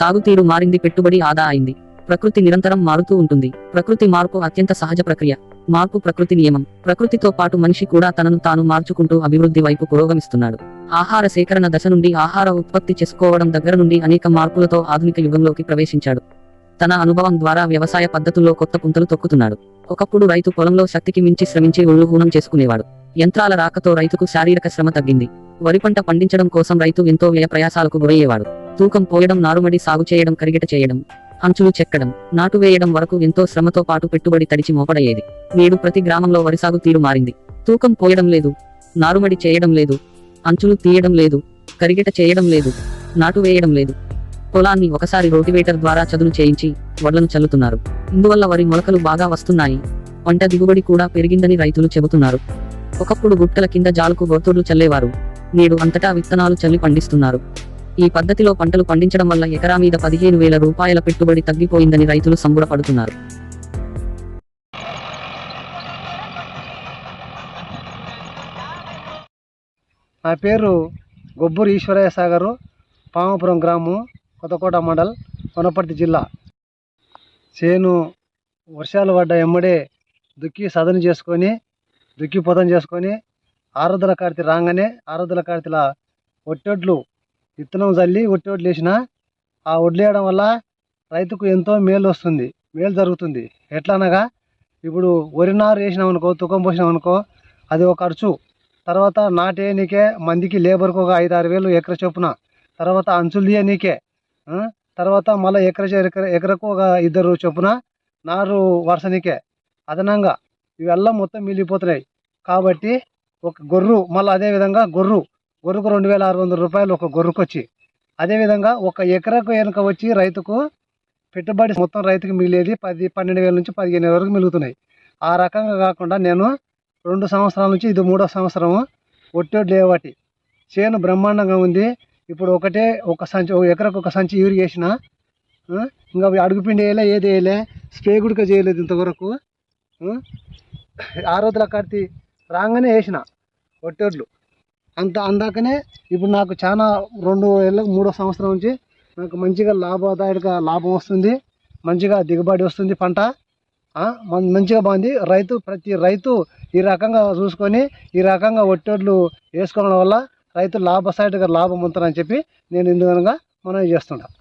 సాగుతీరు మారింది పెట్టుబడి ఆదా అయింది. ప్రకృతి నిరంతరం మారుతూ ఉంటుంది. ప్రకృతి మార్పు అత్యంత సహజ ప్రక్రియ. మార్పు ప్రకృతి నియమం. ప్రకృతితో పాటు మనిషి కూడా తనను తాను మార్చుకుంటూ అభివృద్ధి వైపు పురోగమిస్తున్నాడు. ఆహార సేకరణ దశ నుండి ఆహార ఉత్పత్తి చేసుకోవడం దగ్గర నుండి అనేక మార్పులతో ఆధునిక యుగంలోకి ప్రవేశించాడు. తన అనుభవం ద్వారా వ్యవసాయ పద్ధతుల్లో కొత్త పుంతలు తొక్కుతున్నాడు. ఒకప్పుడు రైతు పొలంలో శక్తికి మించి శ్రమించి ఒళ్ళు హూనం చేసుకునేవాడు. యంత్రాల రాకతో రైతుకు శారీరక శ్రమ తగ్గింది. వరి పంట పండించడం కోసం రైతు ఎంతో వ్యయ ప్రయాసాలకు గురయ్యేవాడు. తూకం పోయడం నారుమడి సాగు చేయడం కరిగిట చేయడం అంచులు చెక్కడం నాటు వేయడం వరకు ఎంతో శ్రమతో పాటు పెట్టుబడి తడిచి మోపడయ్యేది. నేడు ప్రతి గ్రామంలో వరి సాగు తీరు మారింది. తూకం పోయడం లేదు నారుమడి చేయడం లేదు అంచులు తీయడం లేదు కరిగిట చేయడం లేదు నాటు వేయడం లేదు. పొలాన్ని ఒకసారి రోటివేటర్ ద్వారా చదును చేయించి వడ్లను చల్లుతున్నారు. ఇందువల్ల వరి మొలకలు బాగా వస్తున్నాయి. పంట దిగుబడి కూడా పెరిగిందని రైతులు చెబుతున్నారు. ఒకప్పుడు గుట్టల కింద జాలుకు గొర్తుడ్లు చల్లేవారు. నేడు అంతటా విత్తనాలు చల్లి పండిస్తున్నారు. ఈ పద్ధతిలో పంటలు పండించడం వల్ల ఎకరా మీద పదిహేను వేల రూపాయల పెట్టుబడి తగ్గిపోయిందని రైతులు సంబుడపడుతున్నారు నా పేరు గొబ్బూరు ఈశ్వరయ్య సాగరు పామపురం గ్రామం కొత్తకోట మండల్ వనపర్తి జిల్లా. చేను వర్షాలు పడ్డ ఎమ్మడే దుక్కి సదను చేసుకొని దుక్కి పొదం చేసుకొని ఆరుదల కార్తీ రాగానే ఆరుదల కార్తీల ఒట్టొడ్లు విత్తనం చల్లి ఒట్టొడ్లు వేసిన ఆ వడ్లు వేయడం వల్ల రైతుకు ఎంతో మేలు వస్తుంది మేలు జరుగుతుంది. ఎట్లా అనగా ఇప్పుడు వరి నారు వేసినాం అనుకో తుకం పోసినాం అనుకో అది ఒక ఖర్చు. తర్వాత నాటేయనీకే మందికి లేబర్కి ఒక ఐదు ఆరు వేలు ఎకర చొప్పున. తర్వాత అంచులు తీయనీకే తర్వాత మళ్ళీ ఎకర ఎకర ఎకరకు ఒక ఇద్దరు చొప్పున నారు వరుసనికే అదనంగా ఇవెల్లా మొత్తం మిగిలిపోతున్నాయి. కాబట్టి ఒక గొర్రు మళ్ళీ అదేవిధంగా గొర్రు గొర్రెకు రెండు వేల ఆరు వందల రూపాయలు ఒక గొర్రెకు వచ్చి అదేవిధంగా ఒక ఎకరకు వెనుక వచ్చి రైతుకు పెట్టుబడి మొత్తం రైతుకు మిగిలేది పది పన్నెండు వేల నుంచి పదిహేను వరకు మిగులుతున్నాయి. ఆ రకంగా కాకుండా నేను రెండు సంవత్సరాల నుంచి ఇది మూడో సంవత్సరము ఒట్టొడ్లు లేవటి. చేను బ్రహ్మాండంగా ఉంది. ఇప్పుడు ఒకటే ఒక సంచి ఒక ఎకరకు ఒక సంచి యూరి వేసిన ఇంకా అవి అడుగుపిండి వేయలే ఏది వేయలే స్ప్రే గుడిక చేయలేదు ఇంతవరకు. ఆ, రోజుల కడితే రాగానే వేసిన ఒట్టొడ్లు అంత అందాకనే ఇప్పుడు నాకు చాలా రెండు ఏళ్ళకు మూడో సంవత్సరం నుంచి నాకు మంచిగా లాభదాయక లాభం వస్తుంది మంచిగా దిగుబడి వస్తుంది పంట. మంచిగా బాగుంది. రైతు ప్రతి రైతు ఈ రకంగా చూసుకొని ఈ రకంగా ఒట్టొడ్లు వేసుకోవడం వల్ల రైతు లాభసాటిగా లాభం ఉంటుందని చెప్పి నేను ఇందుకనగా మనం చేస్తుంటాను